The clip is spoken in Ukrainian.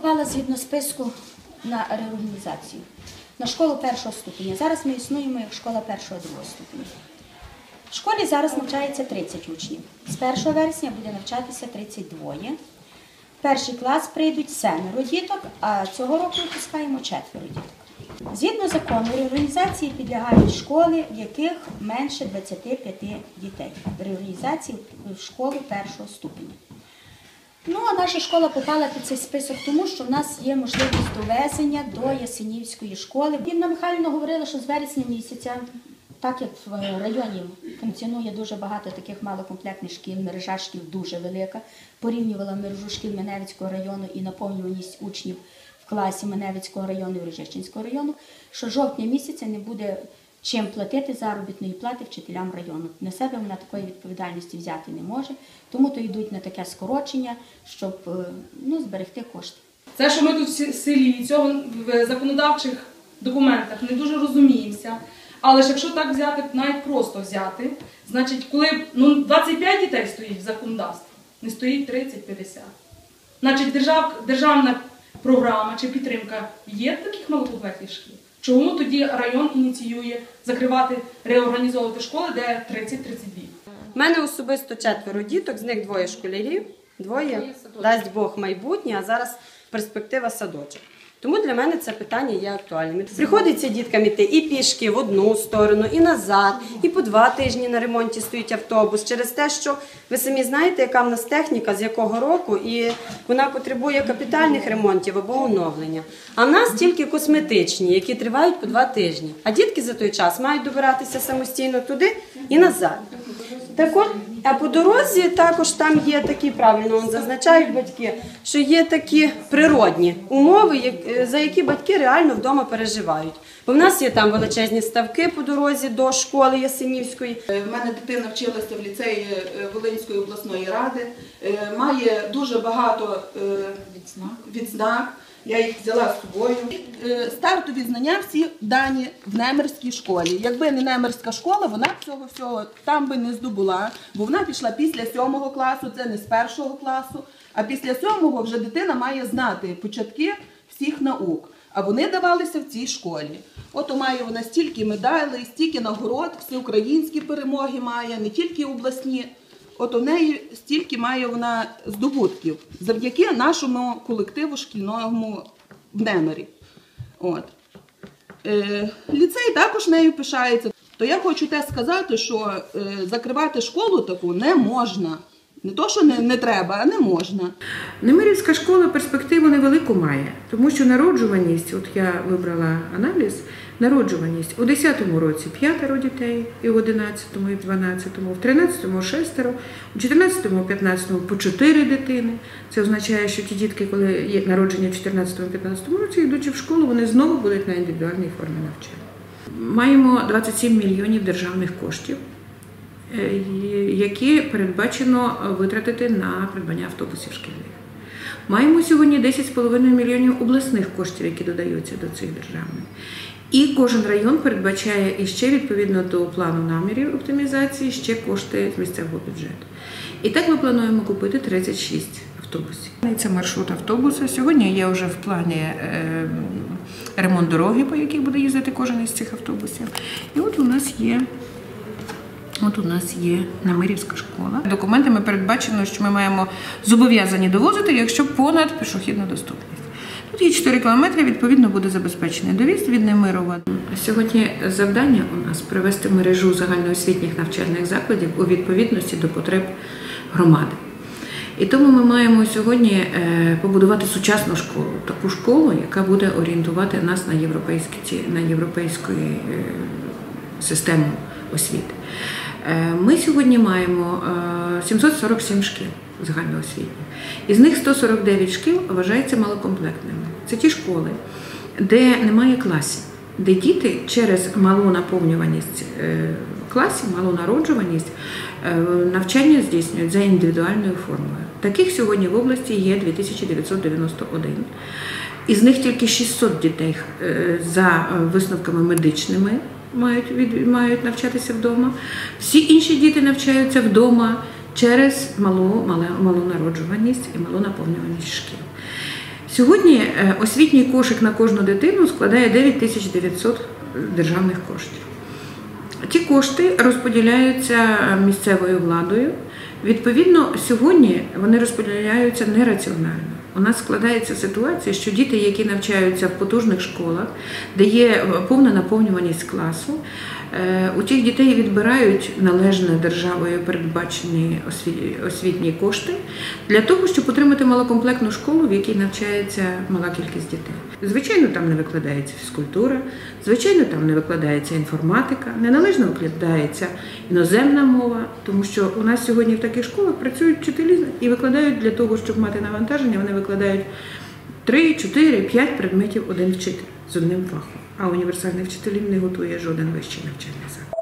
попала згідно списку на реорганізацію. На школу першого ступеня. Зараз ми існуємо як школа першого другого ступеня. В школі зараз навчається 30 учнів. З 1 вересня буде навчатися 32. В перший клас прийдуть семеро діток, а цього року випускаємо четверо діток. Згідно закону, реорганізації підлягають школи, в яких менше 25 дітей. Реорганізації в школу першого ступеня. Наша школа попала під цей список, тому що в нас є можливість довезення до Ясенівської школи. Інна Михайлівна говорила, що з вересня місяця, так як в районі функціонує дуже багато таких малокомплектних шкіл, мережа шкіл дуже велика, порівнювала мережу шкіл Меневицького району і наповнюваність учнів в класі Меневицького району і Рожищенського району, що жовтня місяця не буде чим платити заробітної плати вчителям району. На себе вона такої відповідальності взяти не може, тому то йдуть на таке скорочення, щоб е, ну, зберегти кошти. Це, що ми тут в селі, цього в законодавчих документах не дуже розуміємося. Але ж якщо так взяти, навіть просто взяти, значить, коли ну, 25 дітей стоїть в законодавстві, не стоїть 30-50. Значить, держав, державна програма чи підтримка є в таких малокомплектних шкіл. Чому тоді район ініціює закривати, реорганізовувати школи, де 30-32? У мене особисто четверо діток, з них двоє школярів, двоє дасть Бог майбутнє, а зараз перспектива садочок. Тому для мене це питання є актуальним. Приходиться діткам іти і пішки в одну сторону, і назад, і по два тижні на ремонті стоїть автобус через те, що ви самі знаєте, яка в нас техніка, з якого року, і вона потребує капітальних ремонтів або оновлення. А в нас тільки косметичні, які тривають по два тижні. А дітки за той час мають добиратися самостійно туди і назад. Так от, а по дорозі також там є такі, правильно зазначають батьки, що є такі природні умови, як- е, за які батьки реально вдома переживають. Бо в нас є там величезні ставки по дорозі до школи Ясенівської. Е, В мене дитина вчилася в ліцеї е, Волинської обласної ради, має дуже багато е, відзнак. Я їх взяла з собою. Е, Стартові знання всі дані в Немерській школі. Якби не Немерська школа, вона цього всього там би не здобула, бо вона пішла після сьомого класу, це не з першого класу. А після сьомого вже дитина має знати початки всіх наук. А вони давалися в цій школі. От має вона стільки медалей, стільки нагород, всеукраїнські перемоги має, не тільки обласні. От у неї стільки має вона здобутків завдяки нашому колективу шкільному в Немері. От. Е, ліцей також нею пишається. То я хочу те сказати, що е, закривати школу таку не можна. Не то, що не, не треба, а не можна. Немирівська школа перспективу невелику має, тому що народжуваність, от я вибрала аналіз, народжуваність у 10-му році п'ятеро дітей, і в 11-му, і в 12-му, в 13-му шестеро, у 14-му, 15-му по 4 дитини. Це означає, що ті дітки, коли є народження в 14-му, 15-му році, йдучи в школу, вони знову будуть на індивідуальній формі навчання. Маємо 27 мільйонів державних коштів е, які передбачено витратити на придбання автобусів шкільних. Маємо сьогодні 10,5 мільйонів обласних коштів, які додаються до цих державних. І кожен район передбачає іще відповідно до плану намірів оптимізації ще кошти з місцевого бюджету. І так ми плануємо купити 36 автобусів. Це маршрут автобуса. Сьогодні є вже в плані е, ремонт дороги, по якій буде їздити кожен із цих автобусів. І от у нас є От у нас є Намирівська школа. Документами передбачено, що ми маємо зобов'язані довозити, якщо понад пішохідну доступність. Є 4 кілометри, відповідно, буде забезпечений довіз від Немирова. Сьогодні завдання у нас привести мережу загальноосвітніх навчальних закладів у відповідності до потреб громади. І тому ми маємо сьогодні е, побудувати сучасну школу, таку школу, яка буде орієнтувати нас на європейські на європейську е, систему освіти. Е, Ми сьогодні маємо е, 747 шкіл загальноосвітніх. Із них 149 шкіл вважаються малокомплектними. Це ті школи, де немає класів, де діти через малу наповнюваність е, класів, малу народжуваність е, навчання здійснюють за індивідуальною формою. Таких сьогодні в області є 2991. Із них тільки 600 дітей е, за висновками медичними мають, мають навчатися вдома. Всі інші діти навчаються вдома через малу, малу, малу народжуваність і малу наповнюваність шкіл. Сьогодні е, освітній кошик на кожну дитину складає 9900 державних коштів. Ті кошти розподіляються місцевою владою. Відповідно, сьогодні вони розподіляються нераціонально. У нас складається ситуація, що діти, які навчаються в потужних школах, де є повна наповнюваність класу, е, у тих дітей відбирають належне державою передбачені осві- освітні кошти для того, щоб отримати малокомплектну школу, в якій навчається мала кількість дітей. Звичайно, там не викладається фізкультура, звичайно, там не викладається інформатика, неналежно викладається іноземна мова, тому що у нас сьогодні в таких школах працюють вчителі і викладають для того, щоб мати навантаження, вони викладають 3, 4, 5 предметів один вчитель з одним фахом. А універсальних вчителів не готує жоден вищий навчальний заклад.